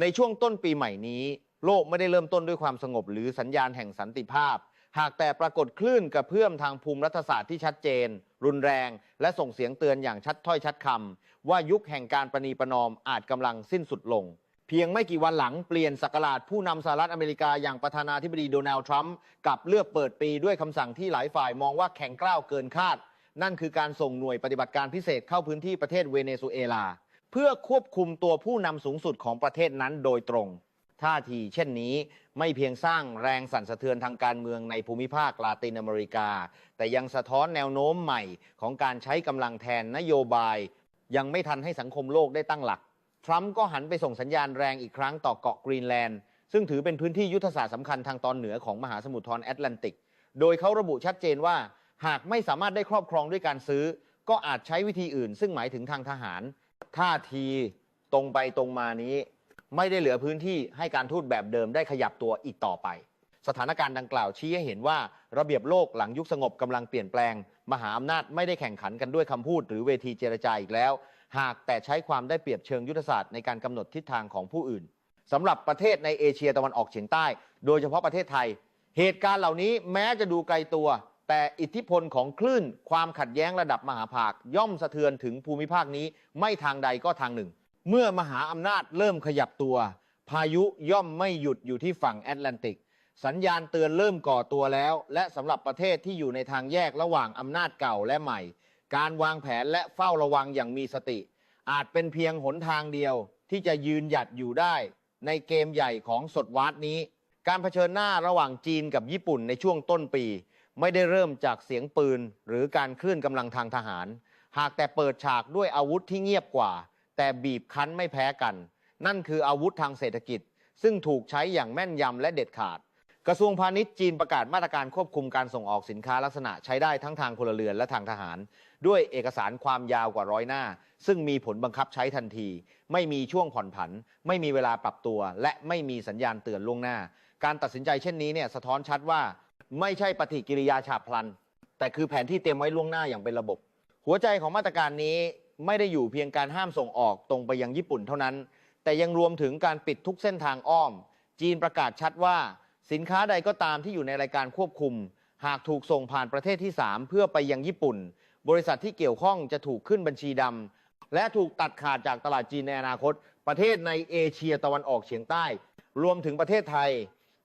ในช่วงต้นปีใหม่นี้ โลกไม่ได้เริ่มต้นด้วยความสงบหรือสัญญาณแห่งสันติภาพ หากแต่ปรากฏคลื่นกระเพื่อมทางภูมิรัฐศาสตร์ที่ชัดเจน รุนแรง และส่งเสียงเตือนอย่างชัดถ้อยชัดคำว่ายุคแห่งการประนีประนอมอาจกำลังสิ้นสุดลง เพียงไม่กี่วันหลังเปลี่ยนสักราชผู้นำสหรัฐอเมริกาอย่างประธานาธิบดีโดนัลด์ทรัมป์กลับเลือกเปิดปีด้วยคำสั่งที่หลายฝ่ายมองว่าแข็งกร้าวเกินคาด นั่นคือการส่งหน่วยปฏิบัติการพิเศษเข้าพื้นที่ประเทศเวเนซุเอลา เพื่อควบคุมตัวผู้นำสูงสุดของประเทศนั้นโดยตรง ท่าทีเช่นนี้ไม่เพียงสร้างแรงสั่นสะเทือนทางการเมืองในภูมิภาคลาตินอเมริกา แต่ยังสะท้อนแนวโน้มใหม่ของการใช้กำลังแทนนโยบาย ยังไม่ทันให้สังคมโลกได้ตั้งหลัก ทรัมป์ก็หันไปส่งสัญญาณแรงอีกครั้งต่อเกาะกรีนแลนด์ ซึ่งถือเป็นพื้นที่ยุทธศาสตร์สำคัญทางตอนเหนือของมหาสมุทรทอนแอตแลนติก โดยเขาระบุชัดเจนว่า หากไม่สามารถได้ครอบครองด้วยการซื้อ ก็อาจใช้วิธีอื่น ซึ่งหมายถึงทางทหาร ท่าทีตรงไปตรงมานี้ ไม่ได้เหลือพื้นที่ให้การทูตแบบเดิมได้ขยับตัวอีกต่อไป สถานการณ์ดังกล่าวชี้ให้เห็นว่าระเบียบโลกหลังยุคสงบกำลังเปลี่ยนแปลง มหาอำนาจไม่ได้แข่งขันกันด้วยคำพูด หรือเวทีเจรจาอีกแล้ว หากแต่ใช้ความได้เปรียบเชิงยุทธศาสตร์ในการกำหนดทิศทางของผู้อื่นสำหรับประเทศในเอเชียตะวันออกเฉียงใต้ โดยเฉพาะประเทศไทย เหตุการณ์เหล่านี้แม้จะดูไกลตัว แต่อิทธิพลของคลื่นความขัดแย้งระดับมหาภาค ย่อมสะเทือนถึงภูมิภาคนี้ไม่ทางใดก็ทางหนึ่ง เมื่อมหาอำนาจเริ่มขยับตัว พายุย่อมไม่หยุดอยู่ที่ฝั่งแอตแลนติก สัญญาณเตือนเริ่มก่อตัวแล้ว และสำหรับประเทศที่อยู่ในทางแยกระหว่างอำนาจเก่าและใหม่ การวางแผนและเฝ้าระวังอย่างมีสติ อาจเป็นเพียงหนทางเดียวที่จะยืนหยัดอยู่ได้ ในเกมใหญ่ของสดวาดนี้ การเผชิญหน้าระหว่างจีนกับญี่ปุ่นในช่วงต้นปี ไม่ได้เริ่มจากเสียงปืนหรือการเคลื่อนกำลังทางทหาร หากแต่เปิดฉากด้วยอาวุธที่เงียบกว่า แต่บีบคั้นไม่แพ้กัน นั่นคืออาวุธทางเศรษฐกิจ ซึ่งถูกใช้อย่างแม่นยำและเด็ดขาด กระทรวงพาณิชย์จีนประกาศมาตรการควบคุมการส่งออกสินค้าลักษณะใช้ได้ทั้งทางพลเรือนและทางทหาร ด้วยเอกสารความยาวกว่าร้อยหน้า ซึ่งมีผลบังคับใช้ทันที ไม่มีช่วงผ่อนผัน ไม่มีเวลาปรับตัว และไม่มีสัญญาณเตือนล่วงหน้า การตัดสินใจเช่นนี้เนี่ยสะท้อนชัดว่า ไม่ใช่ปฏิกิริยาฉับพลัน แต่คือแผนที่เตรียมไว้ล่วงหน้าอย่างเป็นระบบ หัวใจของมาตรการนี้ไม่ได้อยู่เพียงการห้ามส่งออกตรงไปยังญี่ปุ่นเท่านั้น แต่ยังรวมถึงการปิดทุกเส้นทางอ้อม จีนประกาศชัดว่า สินค้าใดก็ตามที่อยู่ในรายการควบคุม หากถูกส่งผ่านประเทศที่ 3 เพื่อไปยังญี่ปุ่น บริษัทที่เกี่ยวข้องจะถูกขึ้นบัญชีดำและถูกตัดขาดจากตลาดจีนในอนาคต ประเทศในเอเชียตะวันออกเฉียงใต้ รวมถึงประเทศไทย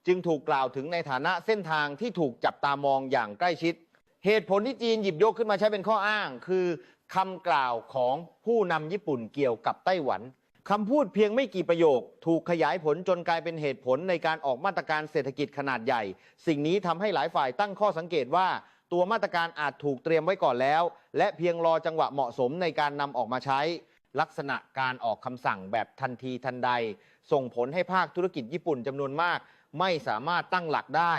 จึงถูกกล่าวถึงในฐานะเส้นทางที่ถูกจับตามองอย่างใกล้ชิด เหตุผลที่จีนหยิบยกขึ้นมาใช้เป็นข้ออ้าง คือคำกล่าวของผู้นำญี่ปุ่นเกี่ยวกับไต้หวันคำพูดเพียงไม่กี่ประโยค ถูกขยายผลจนกลายเป็นเหตุผลในการออกมาตรการเศรษฐกิจขนาดใหญ่ สิ่งนี้ทำให้หลายฝ่ายตั้งข้อสังเกตว่า ตัวมาตรการอาจถูกเตรียมไว้ก่อนแล้ว และเพียงรอจังหวะเหมาะสมในการนำออกมาใช้ ลักษณะการออกคำสั่งแบบทันทีทันใด ส่งผลให้ภาคธุรกิจญี่ปุ่นจำนวนมาก ไม่สามารถตั้งหลักได้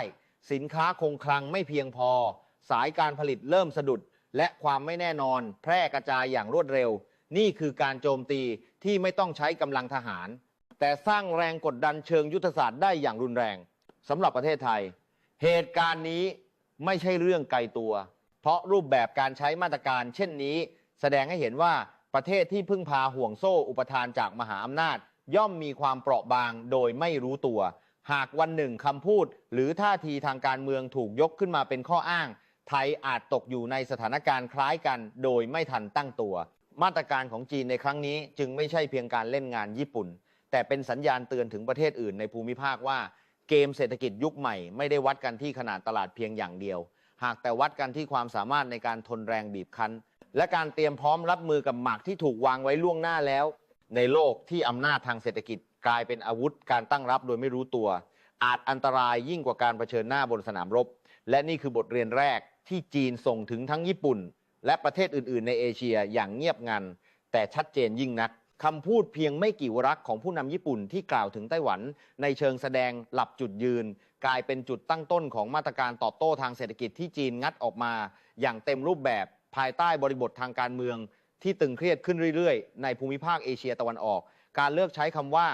สินค้าคงคลังไม่เพียงพอ สายการผลิตเริ่มสะดุด และความไม่แน่นอน แพร่กระจายอย่างรวดเร็ว นี่คือการโจมตีที่ไม่ต้องใช้กำลังทหาร แต่สร้างแรงกดดันเชิงยุทธศาสตร์ได้อย่างรุนแรงสำหรับประเทศไทย เหตุการณ์นี้ไม่ใช่เรื่องไกลตัว เพราะรูปแบบการใช้มาตรการ เช่นนี้ แสดงให้เห็นว่าประเทศที่พึ่งพาห่วงโซ่อุปทานจากมหาอำนาจ ย่อมมีความเปราะบางโดยไม่รู้ตัว หากวันหนึ่งคำพูด หรือท่าทีทางการเมืองถูกยกขึ้นมาเป็นข้ออ้าง ไทยอาจตกอยู่ในสถานการณ์คล้ายกัน โดยไม่ทันตั้งตัว มาตรการของจีนในครั้งนี้จึงไม่ใช่เพียงการเล่นงานญี่ปุ่น แต่เป็นสัญญาณเตือนถึงประเทศอื่นในภูมิภาคว่า เกมเศรษฐกิจยุคใหม่ไม่ได้วัดกันที่ขนาดตลาดเพียงอย่างเดียว หากแต่วัดกันที่ความสามารถในการทนแรงบีบคั้น และการเตรียมพร้อมรับมือกับหมากที่ถูกวางไว้ล่วงหน้าแล้ว ในโลกที่อำนาจทางเศรษฐกิจ กลายเป็นอาวุธการตั้งรับโดยไม่รู้ตัว อาจอันตรายยิ่งกว่าการเผชิญหน้าบนสนามรบ และนี่คือบทเรียนแรกที่จีนส่งถึงทั้งญี่ปุ่น และประเทศอื่น ๆ ในเอเชียอย่างเงียบงัน แต่ชัดเจนยิ่งนักคำพูดเพียงไม่กี่วรรคของผู้นำญี่ปุ่นที่กล่าวถึงไต้หวัน ในเชิงแสดงหลับจุดยืน กลายเป็นจุดตั้งต้นของมาตรการตอบโต้ทางเศรษฐกิจที่จีนงัดออกมา อย่างเต็มรูปแบบภายใต้บริบททางการเมือง ที่ตึงเครียดขึ้นเรื่อย ๆ ในภูมิภาคเอเชียตะวันออก การเลือกใช้คำว่า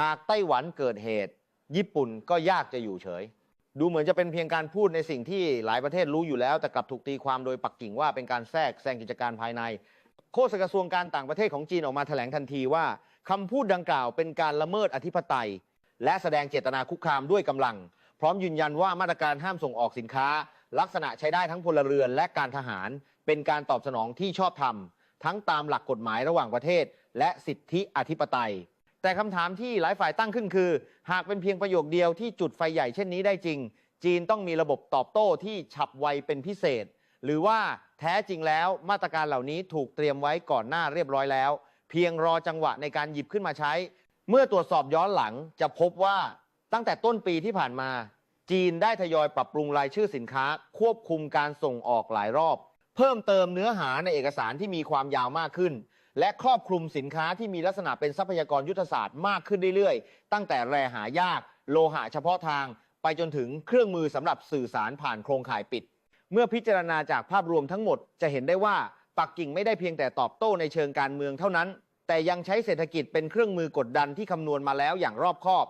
หากไต้หวันเกิดเหตุ ญี่ปุ่นก็ยากจะอยู่เฉย ดูเหมือนจะเป็นเพียงการพูดในสิ่งที่หลายประเทศรู้อยู่แล้ว แต่กลับถูกตีความโดยปักกิ่งว่าเป็นการแทรกแซงกิจการภายใน โฆษกกระทรวงการต่างประเทศของจีนออกมาแถลงทันทีว่าคำพูดดังกล่าวเป็นการละเมิดอธิปไตย และแสดงเจตนาคุกคามด้วยกำลัง พร้อมยืนยันว่ามาตรการห้ามส่งออกสินค้า ลักษณะใช้ได้ทั้งพลเรือนและการทหาร เป็นการตอบสนองที่ชอบธรรมทั้งตามหลักกฎหมายระหว่างประเทศ และสิทธิอธิปไตย แต่คำถามที่หลายฝ่ายตั้งขึ้นคือ หากเป็นเพียงประโยคเดียวที่จุดไฟใหญ่เช่นนี้ได้จริง จีนต้องมีระบบตอบโต้ที่ฉับไวเป็นพิเศษ หรือว่าแท้จริงแล้วมาตรการเหล่านี้ถูกเตรียมไว้ก่อนหน้าเรียบร้อยแล้ว เพียงรอจังหวะในการหยิบขึ้นมาใช้ เมื่อตรวจสอบย้อนหลังจะพบว่าตั้งแต่ต้นปีที่ผ่านมา จีนได้ทยอยปรับปรุงรายชื่อสินค้า ควบคุมการส่งออกหลายรอบ เพิ่มเติมเนื้อหาในเอกสารที่มีความยาวมากขึ้น และครอบคลุมสินค้าที่มีลักษณะเป็นทรัพยากรยุทธศาสตร์มากขึ้นเรื่อยๆ ตั้งแต่แร่หายาก โลหะเฉพาะทาง ไปจนถึงเครื่องมือสำหรับสื่อสารผ่านโครงข่ายปิด เมื่อพิจารณาจากภาพรวมทั้งหมดจะเห็นได้ว่าปักกิ่งไม่ได้เพียงแต่ตอบโต้ในเชิงการเมืองเท่านั้น แต่ยังใช้เศรษฐกิจเป็นเครื่องมือกดดันที่คำนวณมาแล้วอย่างรอบคอบ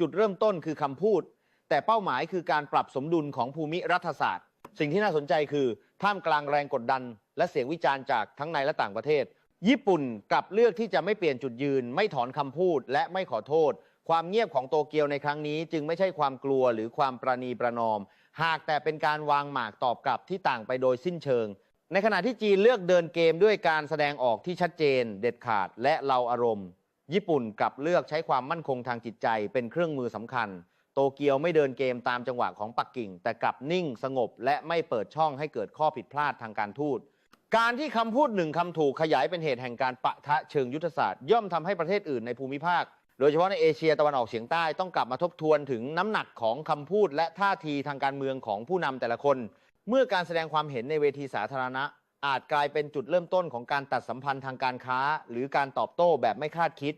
จุดเริ่มต้นคือคำพูด แต่เป้าหมายคือการปรับสมดุลของภูมิรัฐศาสตร์ สิ่งที่น่าสนใจคือท่ามกลางแรงกดดัน และเสียงวิจารณ์จากทั้งในและต่างประเทศ ญี่ปุ่นกลับเลือกที่จะไม่เปลี่ยนจุดยืน ไม่ถอนคำพูดและไม่ขอโทษ ความเงียบของโตเกียวในครั้งนี้ จึงไม่ใช่ความกลัวหรือความประนีประนอม หากแต่เป็นการวางหมากตอบกลับที่ต่างไปโดยสิ้นเชิง ในขณะที่จีนเลือกเดินเกมด้วยการแสดงออกที่ชัดเจน เด็ดขาดและเราอารมณ์ ญี่ปุ่นกลับเลือกใช้ความมั่นคงทางจิตใจ เป็นเครื่องมือสำคัญ โตเกียวไม่เดินเกมตามจังหวะของปักกิ่ง แต่กลับนิ่งสงบ และไม่เปิดช่องให้เกิดข้อผิดพลาดทางการทูต การที่คำพูดหนึ่งคำถูกขยายเป็นเหตุแห่งการปะทะเชิงยุทธศาสตร์ ย่อมทำให้ประเทศอื่นในภูมิภาค โดยเฉพาะในเอเชียตะวันออกเฉียงใต้ต้องกลับมาทบทวนถึงน้ำหนักของคำพูดและท่าทีทางการเมืองของผู้นำแต่ละคน เมื่อการแสดงความเห็นในเวทีสาธารณะ อาจกลายเป็นจุดเริ่มต้นของการตัดสัมพันธ์ทางการค้า หรือการตอบโต้แบบไม่คาดคิด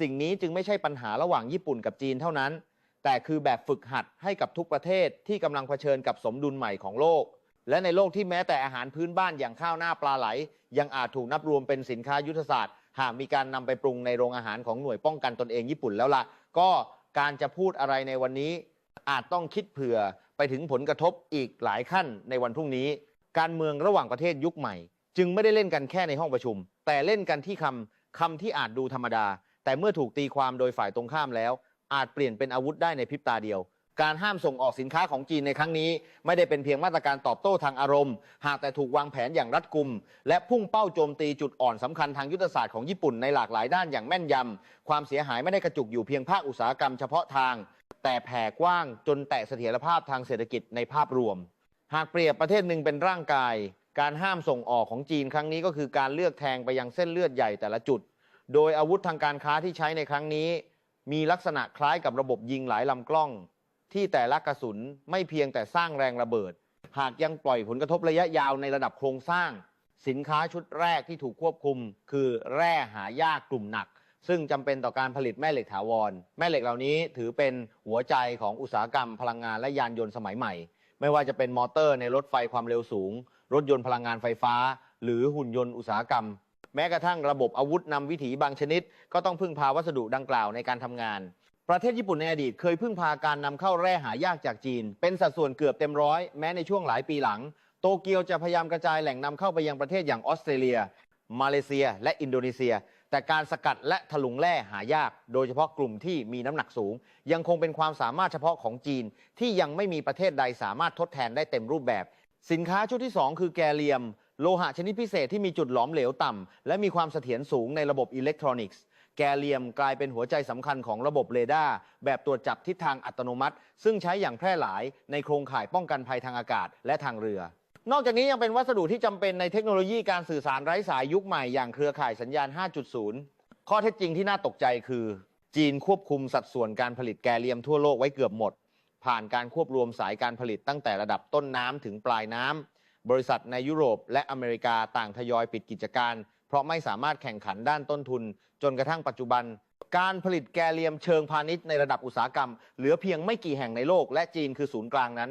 สิ่งนี้จึงไม่ใช่ปัญหาระหว่างญี่ปุ่นกับจีนเท่านั้น แต่คือแบบฝึกหัดให้กับทุกประเทศที่กำลังเผชิญกับสมดุลใหม่ของโลก และในโลกที่แม้แต่อาหารพื้นบ้านอย่างข้าวหน้าปลาไหล ยังอาจถูกนับรวมเป็นสินค้ายุทธศาสตร์ หากมีการนำไปปรุงในโรงอาหารของหน่วยป้องกันตนเองญี่ปุ่นแล้วล่ะ ก็การจะพูดอะไรในวันนี้ อาจต้องคิดเผื่อไปถึงผลกระทบอีกหลายขั้นในวันพรุ่งนี้ การเมืองระหว่างประเทศยุคใหม่ จึงไม่ได้เล่นกันแค่ในห้องประชุม แต่เล่นกันที่คำคำที่อาจดูธรรมดา แต่เมื่อถูกตีความโดยฝ่ายตรงข้ามแล้ว อาจเปลี่ยนเป็นอาวุธได้ในพริบตาเดียว การห้ามส่งออกสินค้าของจีนในครั้งนี้ ไม่ได้เป็นเพียงมาตรการตอบโต้ทางอารมณ์ หากแต่ถูกวางแผนอย่างรัดกุม และพุ่งเป้าโจมตีจุดอ่อนสำคัญทางยุทธศาสตร์ของญี่ปุ่นในหลากหลายด้านอย่างแม่นยำความเสียหายไม่ได้กระจุกอยู่เพียงภาคอุตสาหกรรมเฉพาะทาง แต่แผ่กว้างจนแตะเสถียรภาพทางเศรษฐกิจในภาพรวม หากเปรียบประเทศหนึ่งเป็นร่างกาย การห้ามส่งออกของจีนครั้งนี้ก็คือการเลือกแทงไปยังเส้นเลือดใหญ่แต่ละจุด โดยอาวุธทางการค้าที่ใช้ในครั้งนี้ มีลักษณะคล้ายกับระบบยิงหลายลำกล้อง ที่แต่ละกระสุนไม่เพียงแต่สร้างแรงระเบิด หากยังปล่อยผลกระทบระยะยาวในระดับโครงสร้าง สินค้าชุดแรกที่ถูกควบคุม คือแร่หายากกลุ่มหนัก ซึ่งจำเป็นต่อการผลิตแม่เหล็กถาวร แม่เหล็กเหล่านี้ถือเป็นหัวใจของอุตสาหกรรมพลังงานและยานยนต์สมัยใหม่ ไม่ว่าจะเป็นมอเตอร์ในรถไฟความเร็วสูง รถยนต์พลังงานไฟฟ้า หรือหุ่นยนต์อุตสาหกรรม แม้กระทั่งระบบอาวุธนำวิถีบางชนิด ก็ต้องพึ่งพาวัสดุดังกล่าวในการทำงาน ประเทศญี่ปุ่นในอดีตเคยพึ่งพาการนำเข้าแร่หายากจากจีน เป็นสัดส่วนเกือบเต็มร้อยแม้ในช่วงหลายปีหลัง โตเกียวจะพยายามกระจายแหล่งนำเข้าไปยังประเทศอย่างออสเตรเลีย มาเลเซีย และอินโดนีเซีย แต่การสกัดและถลุงแร่หายาก โดยเฉพาะกลุ่มที่มีน้ำหนักสูง ยังคงเป็นความสามารถเฉพาะของจีน ที่ยังไม่มีประเทศใดสามารถทดแทนได้เต็มรูปแบบ สินค้าชุดที่ 2 คือแกลเลียม โลหะชนิดพิเศษที่มีจุดหลอมเหลวต่ำและมีความเสถียรสูงในระบบอิเล็กทรอนิกส์ แกลเลียมกลายเป็นหัวใจสำคัญของระบบเรดาร์แบบตรวจจับทิศทางอัตโนมัติ ซึ่งใช้อย่างแพร่หลายในโครงข่ายป้องกันภัยทางอากาศและทางเรือ นอกจากนี้ยังเป็นวัสดุที่จำเป็นในเทคโนโลยีการสื่อสารไร้สายยุคใหม่อย่างเครือข่ายสัญญาณ 5.0 ข้อเท็จจริงที่น่าตกใจคือ จีนควบคุมสัดส่วนการผลิตแกลเลียมทั่วโลกไว้เกือบหมด ผ่านการควบรวมสายการผลิตตั้งแต่ระดับต้นน้ำถึงปลายน้ำบริษัทในยุโรปและอเมริกาต่างทยอยปิดกิจการ เพราะไม่สามารถแข่งขันด้านต้นทุน จนกระทั่งปัจจุบัน การผลิตแกลเลียมเชิงพาณิชย์ในระดับอุตสาหกรรม เหลือเพียงไม่กี่แห่งในโลกและจีนคือศูนย์กลางนั้น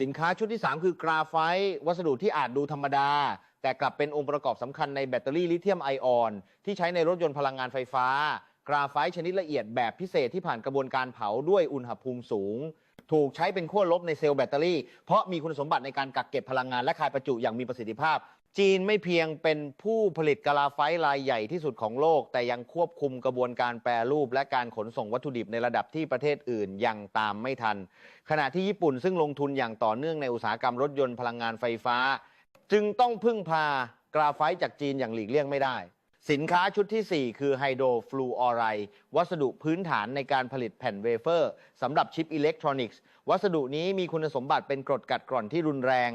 สินค้าชุดที่ 3 คือกราไฟต์วัสดุที่อาจดูธรรมดา แต่กลับเป็นองค์ประกอบสำคัญในแบตเตอรี่ลิเธียมไอออน ที่ใช้ในรถยนต์พลังงานไฟฟ้า กราไฟต์ชนิดละเอียดแบบพิเศษที่ผ่านกระบวนการเผาด้วยอุณหภูมิสูง ถูกใช้เป็นขั้วลบในเซลล์แบตเตอรี่ เพราะมีคุณสมบัติในการกักเก็บพลังงานและคายประจุอย่างมีประสิทธิภาพ จีนไม่เพียงเป็นผู้ผลิตกะลาไฟต์รายใหญ่ที่สุดของโลก แต่ยังควบคุมกระบวนการแปรรูป และการขนส่งวัตถุดิบในระดับที่ประเทศอื่นยังตามไม่ทัน ขณะที่ญี่ปุ่นซึ่งลงทุนอย่างต่อเนื่องในอุตสาหกรรมรถยนต์พลังงานไฟฟ้า จึงต้องพึ่งพากราไฟต์จากจีนอย่างหลีกเลี่ยงไม่ได้ สินค้าชุดที่ 4 คือไฮโดรฟลูออไรด์วัสดุพื้นฐานในการผลิตแผ่นเวเฟอร์สำหรับชิปอิเล็กทรอนิกส์ วัสดุนี้มีคุณสมบัติเป็นกรดกัดกร่อนที่รุนแรง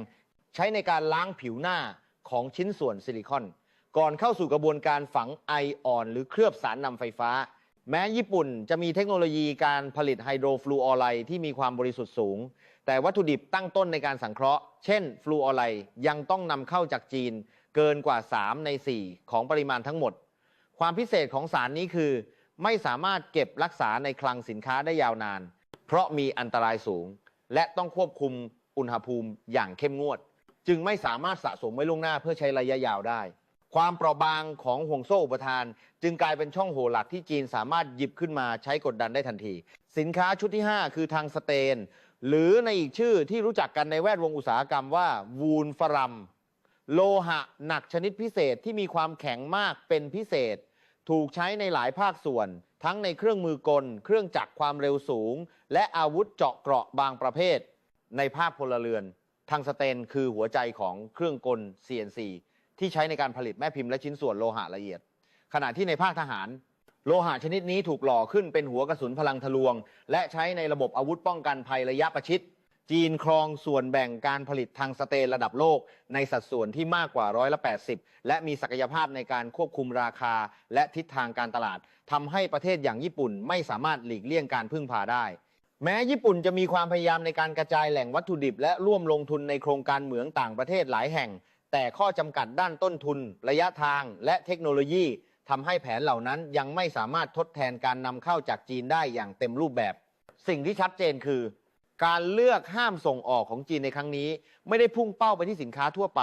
ใช้ในการล้างผิวหน้าของชิ้นส่วนซิลิคอน ก่อนเข้าสู่กระบวนการฝังไอออน หรือเคลือบสารนำไฟฟ้า แม้ญี่ปุ่นจะมีเทคโนโลยีการผลิตไฮโดรฟลูออไรด์ที่มีความบริสุทธิ์สูง แต่วัตถุดิบตั้งต้นในการสังเคราะห์ เช่น ฟลูออไรด์ยังต้องนำเข้าจากจีน เกินกว่า 3 ใน 4 ของปริมาณทั้งหมด ความพิเศษของสารนี้คือ ไม่สามารถเก็บรักษาในคลังสินค้าได้ยาวนาน เพราะมีอันตรายสูง และต้องควบคุมอุณหภูมิอย่างเข้มงวด จึงไม่สามารถสะสมไว้ล่วงหน้าเพื่อใช้ระยะยาวได้ ความเปราะบางของห่วงโซ่อุปทาน จึงกลายเป็นช่องโหว่หลักที่จีนสามารถหยิบขึ้นมาใช้กดดันได้ทันที สินค้าชุดที่ 5 คือทางสเตน หรือในอีกชื่อที่รู้จักกันในแวดวงอุตสาหกรรมว่าวูนฟรัม โลหะหนักชนิดพิเศษที่มีความแข็งมากเป็นพิเศษ ถูกใช้ในหลายภาคส่วน ทั้งในเครื่องมือกล เครื่องจักรความเร็วสูง และอาวุธเจาะเกราะบางประเภท ในภาคพลเรือน ทางสเตนคือหัวใจของเครื่องกล CNC ที่ใช้ในการผลิตแม่พิมพ์และชิ้นส่วนโลหะละเอียด ขณะที่ในภาคทหาร โลหะชนิดนี้ถูกหล่อขึ้นเป็นหัวกระสุนพลังทะลวง และใช้ในระบบอาวุธป้องกันภัยระยะประชิด จีนครองส่วนแบ่งการผลิตทางสเตนระดับโลก ในสัดส่วนที่มากกว่าร้อยละ 80 และมีศักยภาพในการควบคุมราคาและทิศทางการตลาดทำให้ประเทศอย่างญี่ปุ่นไม่สามารถหลีกเลี่ยงการพึ่งพาได้ แม้ญี่ปุ่นจะมีความพยายามในการกระจายแหล่งวัตถุดิบ และร่วมลงทุนในโครงการเหมืองต่างประเทศหลายแห่ง แต่ข้อจำกัดด้านต้นทุน ระยะทาง และเทคโนโลยีทำให้แผนเหล่านั้นยังไม่สามารถทดแทนการนำเข้าจากจีนได้อย่างเต็มรูปแบบ สิ่งที่ชัดเจนคือ การเลือกห้ามส่งออกของจีนในครั้งนี้ ไม่ได้พุ่งเป้าไปที่สินค้าทั่วไป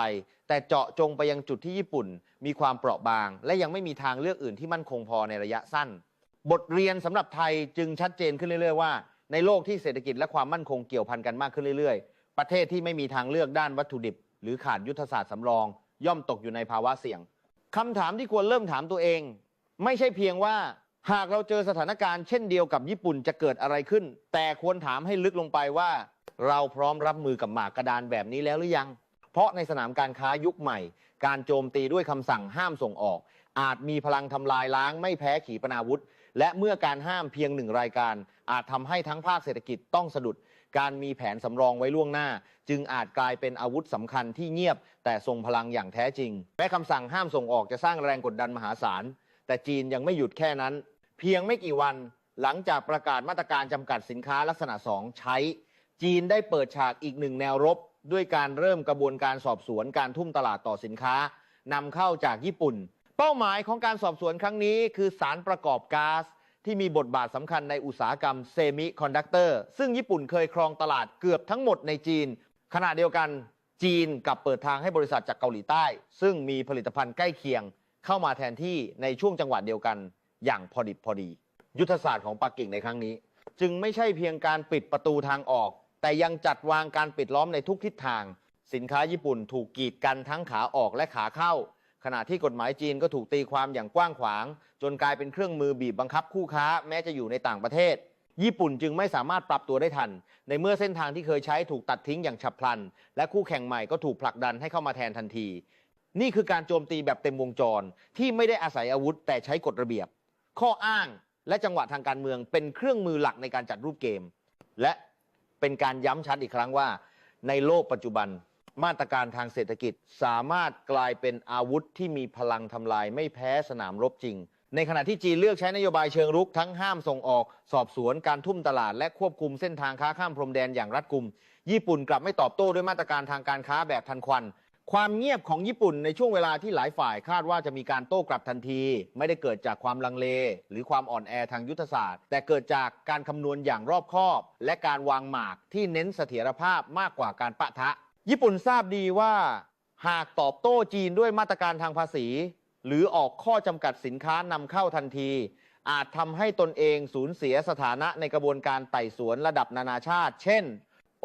แต่เจาะจงไปยังจุดที่ญี่ปุ่น มีความเปราะบาง และยังไม่มีทางเลือกอื่นที่มั่นคงพอในระยะสั้น บทเรียนสำหรับไทยจึงชัดเจนขึ้นเรื่อย ๆ ว่า ในโลกที่เศรษฐกิจและความมั่นคงเกี่ยวพันกันมากขึ้นเรื่อย ๆ ประเทศที่ไม่มีทางเลือกด้านวัตถุดิบ หรือขาดยุทธศาสตร์สำรอง ย่อมตกอยู่ในภาวะเสี่ยงคำถามที่ควรเริ่มถามตัวเอง ไม่ใช่เพียงว่า หากเราเจอสถานการณ์เช่นเดียวกับญี่ปุ่นจะเกิดอะไรขึ้น แต่ควรถามให้ลึกลงไปว่า เราพร้อมรับมือกับหมากกระดานแบบนี้แล้วหรือยัง เพราะในสนามการค้ายุคใหม่ การโจมตีด้วยคำสั่งห้ามส่งออก อาจมีพลังทำลายล้างไม่แพ้ขีปนาวุธ และเมื่อการห้ามเพียงหนึ่งรายการ อาจทำให้ทั้งภาคเศรษฐกิจต้องสะดุด การมีแผนสำรองไว้ล่วงหน้า จึงอาจกลายเป็นอาวุธสำคัญที่เงียบ แต่ทรงพลังอย่างแท้จริงแม้คำสั่งห้ามส่งออกจะสร้างแรงกดดันมหาศาลแต่จีนยังไม่หยุดแค่นั้น เพียงไม่กี่วันหลังจากประกาศมาตรการจำกัดสินค้าลักษณะ 2 ใช้ จีนได้เปิดฉากอีกหนึ่งแนวรบ ด้วยการเริ่มกระบวนการสอบสวนการทุ่มตลาดต่อสินค้านำเข้าจากญี่ปุ่น เป้าหมายของการสอบสวนครั้งนี้ คือสารประกอบก๊าซที่มีบทบาทสำคัญในอุตสาหกรรมเซมิคอนดักเตอร์ซึ่งญี่ปุ่นเคยครองตลาดเกือบทั้งหมดในจีน ขณะเดียวกันจีนกับเปิดทางให้บริษัทจากเกาหลีใต้ ซึ่งมีผลิตภัณฑ์ใกล้เคียงเข้ามาแทนที่ในช่วงจังหวะเดียวกัน อย่างพอดิบพอดี ยุทธศาสตร์ของปักกิ่งในครั้งนี้ จึงไม่ใช่เพียงการปิดประตูทางออก แต่ยังจัดวางการปิดล้อมในทุกทิศทาง สินค้าญี่ปุ่นถูกกีดกันทั้งขาออกและขาเข้า ขณะที่กฎหมายจีนก็ถูกตีความอย่างกว้างขวาง จนกลายเป็นเครื่องมือบีบบังคับคู่ค้าแม้จะอยู่ในต่างประเทศญี่ปุ่นจึงไม่สามารถปรับตัวได้ทัน ในเมื่อเส้นทางที่เคยใช้ถูกตัดทิ้งอย่างฉับพลัน และคู่แข่งใหม่ก็ถูกผลักดันให้เข้ามาแทนทันที นี่คือการโจมตีแบบเต็มวงจรที่ไม่ได้อาศัยอาวุธแต่ใช้กฎระเบียบ ข้ออ้างและจังหวะทางการเมืองเป็นเครื่องมือหลักในการจัดรูปเกม และเป็นการย้ำชัดอีกครั้งว่า ในโลกปัจจุบันมาตรการทางเศรษฐกิจสามารถกลายเป็นอาวุธที่มีพลังทำลายไม่แพ้สนามรบจริง ในขณะที่จีนเลือกใช้นโยบายเชิงรุกทั้งห้ามส่งออกสอบสวนการทุ่มตลาด และควบคุมเส้นทางค้าข้ามพรมแดนอย่างรัดกุม ญี่ปุ่นกลับไม่ตอบโต้ด้วยมาตรการทางการค้าแบบทันควัน ความเงียบของญี่ปุ่นในช่วงเวลาที่หลายฝ่ายคาดว่าจะมีการโต้กลับทันที ไม่ได้เกิดจากความลังเล หรือความอ่อนแอทางยุทธศาสตร์ แต่เกิดจากการคำนวณอย่างรอบคอบ และการวางหมากที่เน้นเสถียรภาพมากกว่าการปะทะ ญี่ปุ่นทราบดีว่า หากตอบโต้จีนด้วยมาตรการทางภาษี หรือออกข้อจำกัดสินค้านำเข้าทันที อาจทำให้ตนเองสูญเสียสถานะในกระบวนการไต่สวนระดับนานาชาติ เช่น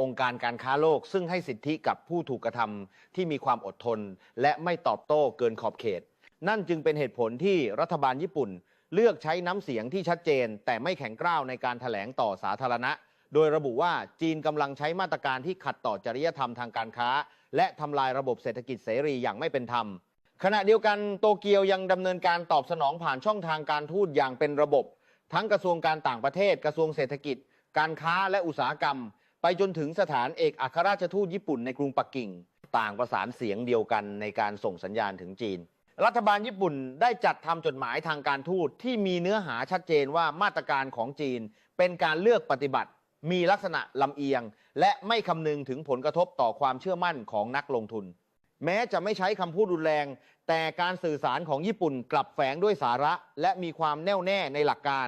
องค์การการค้าโลก ซึ่งให้สิทธิกับผู้ถูกกระทำที่มีความอดทน และไม่ตอบโต้เกินขอบเขต นั่นจึงเป็นเหตุผลที่รัฐบาลญี่ปุ่น เลือกใช้น้ำเสียงที่ชัดเจน แต่ไม่แข็งกร้าวในการถแถลงต่อสาธารณะ โดยระบุว่าจีนกำลังใช้มาตรการที่ขัดต่อจริยธรรมทางการค้า และทำลายระบบเศรษฐกิจเสรีอย่างไม่เป็นธรรม ขณะเดียวกันโตเกียวยังดำเนินการตอบสนองผ่านช่องทางการทูตอย่างเป็นระบบ ทั้งกระทรวงการต่างประเทศ กระทรวงเศรษฐกิจ การค้าและอุตสาหกรรม ไปจนถึงสถานเอกอัครราชทูตญี่ปุ่นในกรุงปักกิ่ง ต่างประสานเสียงเดียวกันในการส่งสัญญาณถึงจีน รัฐบาลญี่ปุ่นได้จัดทำจดหมายทางการทูตที่มีเนื้อหาชัดเจนว่ามาตรการของจีน เป็นการเลือกปฏิบัติ มีลักษณะลำเอียง และไม่คำนึงถึงผลกระทบต่อความเชื่อมั่นของนักลงทุน แม้จะไม่ใช้คำพูดรุนแรง แต่การสื่อสารของญี่ปุ่นกลับแฝงด้วยสาระ และมีความแน่วแน่ในหลักการ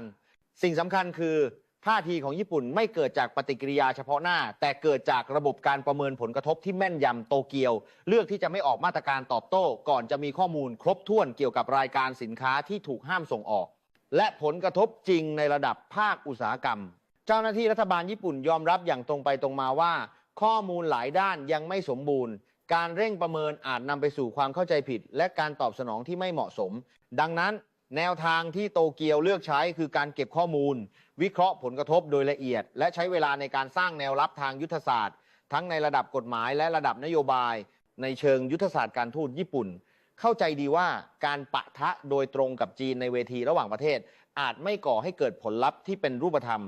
สิ่งสำคัญคือ ท่าทีของญี่ปุ่นไม่เกิดจากปฏิกิริยาเฉพาะหน้า แต่เกิดจากระบบการประเมินผลกระทบที่แม่นยำโตเกียว เลือกที่จะไม่ออกมาตรการตอบโต้ ก่อนจะมีข้อมูลครบถ้วนเกี่ยวกับรายการสินค้าที่ถูกห้ามส่งออก และผลกระทบจริงในระดับภาคอุตสาหกรรม เจ้าหน้าที่รัฐบาลญี่ปุ่นยอมรับอย่างตรงไปตรงมาว่า ข้อมูลหลายด้านยังไม่สมบูรณ์ การเร่งประเมินอาจนำไปสู่ความเข้าใจผิด และการตอบสนองที่ไม่เหมาะสม ดังนั้น แนวทางที่โตเกียวเลือกใช้คือการเก็บข้อมูล วิเคราะห์ผลกระทบโดยละเอียด และใช้เวลาในการสร้างแนวรับทางยุทธศาสตร์ ทั้งในระดับกฎหมายและระดับนโยบาย ในเชิงยุทธศาสตร์การทูตญี่ปุ่น เข้าใจดีว่าการปะทะโดยตรงกับจีนในเวทีระหว่างประเทศ อาจไม่ก่อให้เกิดผลลัพธ์ที่เป็นรูปธรรม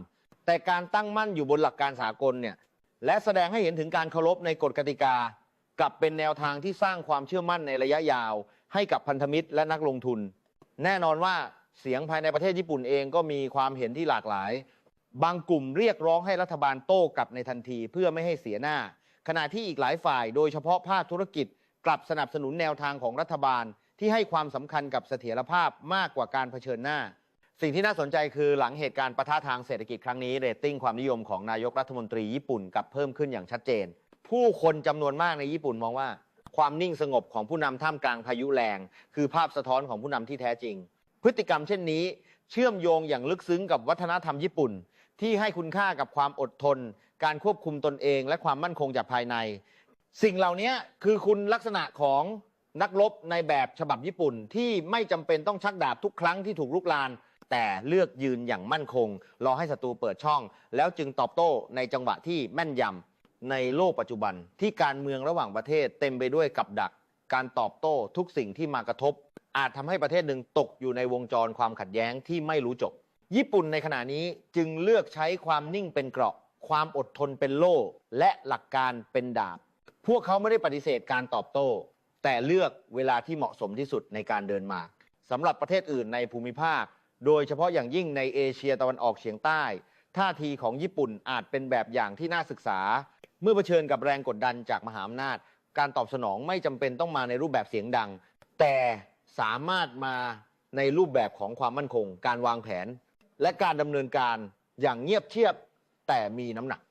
แต่การตั้งมั่นอยู่บนหลักการสากลเนี่ยและแสดงให้เห็นถึงการเคารพในกฎกติกา กลับเป็นแนวทางที่สร้างความเชื่อมั่นในระยะยาว ให้กับพันธมิตรและนักลงทุน แน่นอนว่าเสียงภายในประเทศญี่ปุ่นเองก็มีความเห็นที่หลากหลาย บางกลุ่มเรียกร้องให้รัฐบาลโต้กลับในทันทีเพื่อไม่ให้เสียหน้า ขณะที่อีกหลายฝ่าย โดยเฉพาะภาคธุรกิจ กลับสนับสนุนแนวทางของรัฐบาลที่ให้ความสำคัญกับเสถียรภาพมากกว่าการเผชิญหน้า สิ่งที่น่าสนใจคือหลังเหตุการณ์ประทะทางเศรษฐกิจครั้งนี้เรตติ้งความนิยมของนายกรัฐมนตรีญี่ปุ่นกลับเพิ่มขึ้นอย่างชัดเจน ผู้คนจำนวนมากในญี่ปุ่นมองว่า ความนิ่งสงบของผู้นำท่ามกลางพายุแรง คือภาพสะท้อนของผู้นำที่แท้จริง พฤติกรรมเช่นนี้ เชื่อมโยงอย่างลึกซึ้งกับวัฒนธรรมญี่ปุ่น ที่ให้คุณค่ากับความอดทน การควบคุมตนเอง และความมั่นคงจากภายใน สิ่งเหล่านี้คือคุณลักษณะของนักรบในแบบฉบับญี่ปุ่นที่ไม่จำเป็นต้องชักดาบทุกครั้งที่ถูกลุกลาน แต่เลือกยืนอย่างมั่นคง รอให้ศัตรูเปิดช่อง แล้วจึงตอบโต้ในจังหวะที่แม่นยำ ในโลกปัจจุบันที่การเมืองระหว่างประเทศเต็มไปด้วยกับดัก การตอบโต้ทุกสิ่งที่มากระทบ อาจทำให้ประเทศหนึ่งตกอยู่ในวงจรความขัดแย้งที่ไม่รู้จบ ญี่ปุ่นในขณะนี้จึงเลือกใช้ความนิ่งเป็นเกราะ ความอดทนเป็นโล่ และหลักการเป็นดาบ พวกเขาไม่ได้ปฏิเสธการตอบโต้ แต่เลือกเวลาที่เหมาะสมที่สุดในการเดินมาสำหรับประเทศอื่นในภูมิภาค โดยเฉพาะอย่างยิ่งในเอเชียตะวันออกเฉียงใต้ ท่าทีของญี่ปุ่นอาจเป็นแบบอย่างที่น่าศึกษา เมื่อเผชิญกับแรงกดดันจากมหาอำนาจ การตอบสนองไม่จำเป็นต้องมาในรูปแบบเสียงดัง แต่สามารถมาในรูปแบบของความมั่นคง การวางแผน และการดำเนินการอย่างเงียบเชียบแต่มีน้ำหนัก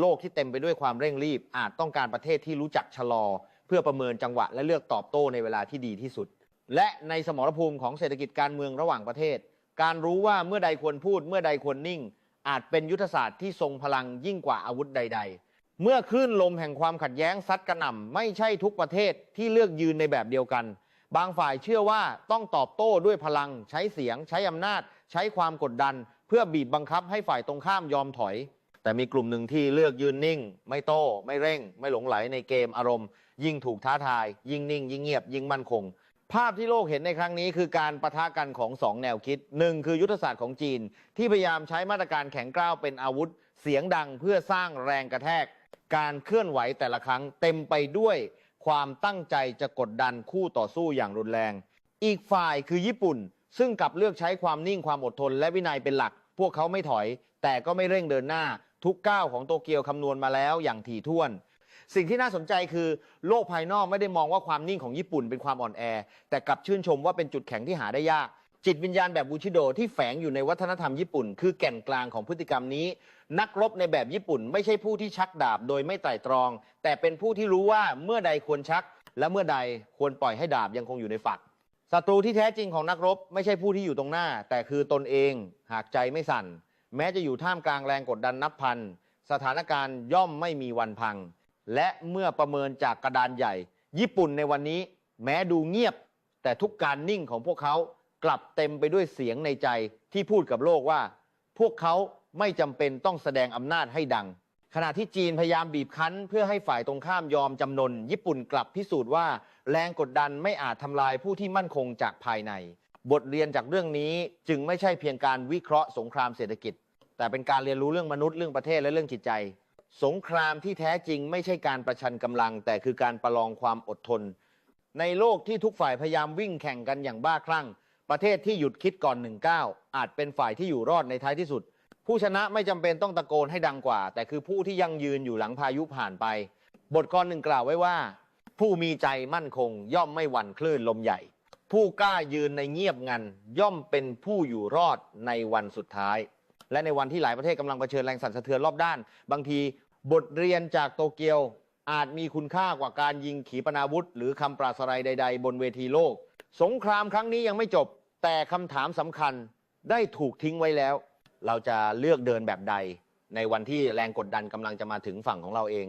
โลกที่เต็มไปด้วยความเร่งรีบ อาจต้องการประเทศที่รู้จักชะลอ เพื่อประเมินจังหวะและเลือกตอบโต้ในเวลาที่ดีที่สุด และในสมรภูมิของเศรษฐกิจการเมืองระหว่างประเทศ การรู้ว่าเมื่อใดควรพูดเมื่อใดควรนิ่ง อาจเป็นยุทธศาสตร์ที่ทรงพลังยิ่งกว่าอาวุธใด ๆ เมื่อคลื่นลมแห่งความขัดแย้งซัดกระหน่ำไม่ใช่ทุกประเทศที่เลือกยืนในแบบเดียวกัน บางฝ่ายเชื่อว่าต้องตอบโต้ด้วยพลัง ใช้เสียง ใช้อำนาจ ใช้ความกดดัน เพื่อบีบบังคับให้ฝ่ายตรงข้ามยอมถอย แต่มีกลุ่มหนึ่งที่เลือกยืนนิ่ง ไม่โต้ไม่เร่ง ไม่หลงไหลในเกมอารมณ์ ยิ่งถูกท้าทาย ยิ่งนิ่ง ยิ่งเงียบ ยิ่งมั่นคง ภาพที่โลกเห็นในครั้งนี้คือการประทะกันของสองแนวคิดหนึ่งคือยุทธศาสตร์ของจีน ที่พยายามใช้มาตรการแข็งกร้าวเป็นอาวุธ เสียงดังเพื่อสร้างแรงกระแทก การเคลื่อนไหวแต่ละครั้งเต็มไปด้วยความตั้งใจจะกดดันคู่ต่อสู้อย่างรุนแรง อีกฝ่ายคือญี่ปุ่น ซึ่งกลับเลือกใช้ความนิ่งความอดทนและวินัยเป็นหลัก พวกเขาไม่ถอย แต่ก็ไม่เร่งเดินหน้า ทุกก้าวของโตเกียวคำนวณมาแล้วอย่างถี่ถ้วน สิ่งที่น่าสนใจคือ โลกภายนอกไม่ได้มองว่าความนิ่งของญี่ปุ่นเป็นความอ่อนแอ แต่กลับชื่นชมว่าเป็นจุดแข็งที่หาได้ยาก จิตวิญญาณแบบบูชิโดที่แฝงอยู่ในวัฒนธรรมญี่ปุ่น คือแก่นกลางของพฤติกรรมนี้ นักรบในแบบญี่ปุ่น ไม่ใช่ผู้ที่ชักดาบโดยไม่ไตร่ตรอง แต่เป็นผู้ที่รู้ว่าเมื่อใดควรชัก และเมื่อใดควรปล่อยให้ดาบยังคงอยู่ในฝักศัตรูที่แท้จริงของนักรบ ไม่ใช่ผู้ที่อยู่ตรงหน้า แต่คือตนเองหากใจไม่สั่น แม้จะอยู่ท่ามกลางแรงกดดันนับพันสสถานการณ์ย่อมไม่มีวันพัง และเมื่อประเมินจากกระดานใหญ่ ญี่ปุ่นในวันนี้ แม้ดูเงียบ แต่ทุกการนิ่งของพวกเขากลับเต็มไปด้วยเสียงในใจที่พูดกับโลกว่า พวกเขา ไม่จำเป็นต้องแสดงอำนาจให้ดัง ขณะที่จีนพยายามบีบคั้น เพื่อให้ฝ่ายตรงข้ามยอมจำนน ญี่ปุ่นกลับพิสูจน์ว่า แรงกดดันไม่อาจทำลายผู้ที่มั่นคงจากภายใน บทเรียนจากเรื่องนี้จึงไม่ใช่เพียงการวิเคราะห์สงครามเศรษฐกิจ แต่เป็นการเรียนรู้เรื่องมนุษย์เรื่องประเทศและเรื่องจิตใจ สงครามที่แท้จริงไม่ใช่การประชันกำลัง แต่คือการประลองความอดทน ในโลกที่ทุกฝ่ายพยายามวิ่งแข่งกันอย่างบ้าคลั่ง ประเทศที่หยุดคิดก่อนหนึ่งก้าวอาจเป็นฝ่ายที่อยู่รอดในท้ายที่สุด ผู้ชนะไม่จำเป็นต้องตะโกนให้ดังกว่า แต่คือผู้ที่ยังยืนอยู่หลังพายุผ่านไป บทกรหนึ่งกล่าวไว้ว่า ผู้มีใจมั่นคง ย่อมไม่หวั่นคลื่นลมใหญ่ ผู้กล้ายืนในเงียบงัน ย่อมเป็นผู้อยู่รอดในวันสุดท้าย และในวันที่หลายประเทศกำลังเผชิญแรงสั่นสะเทือนรอบด้าน บางทีบทเรียนจากโตเกียว อาจมีคุณค่ากว่าการยิงขีปนาวุธ หรือคำปราศรัยใด ๆ บนเวทีโลก สงครามครั้งนี้ยังไม่จบ แต่คำถามสำคัญได้ถูกทิ้งไว้แล้ว เราจะเลือกเดินแบบใดในวันที่แรงกดดันกำลังจะมาถึงฝั่งของเราเอง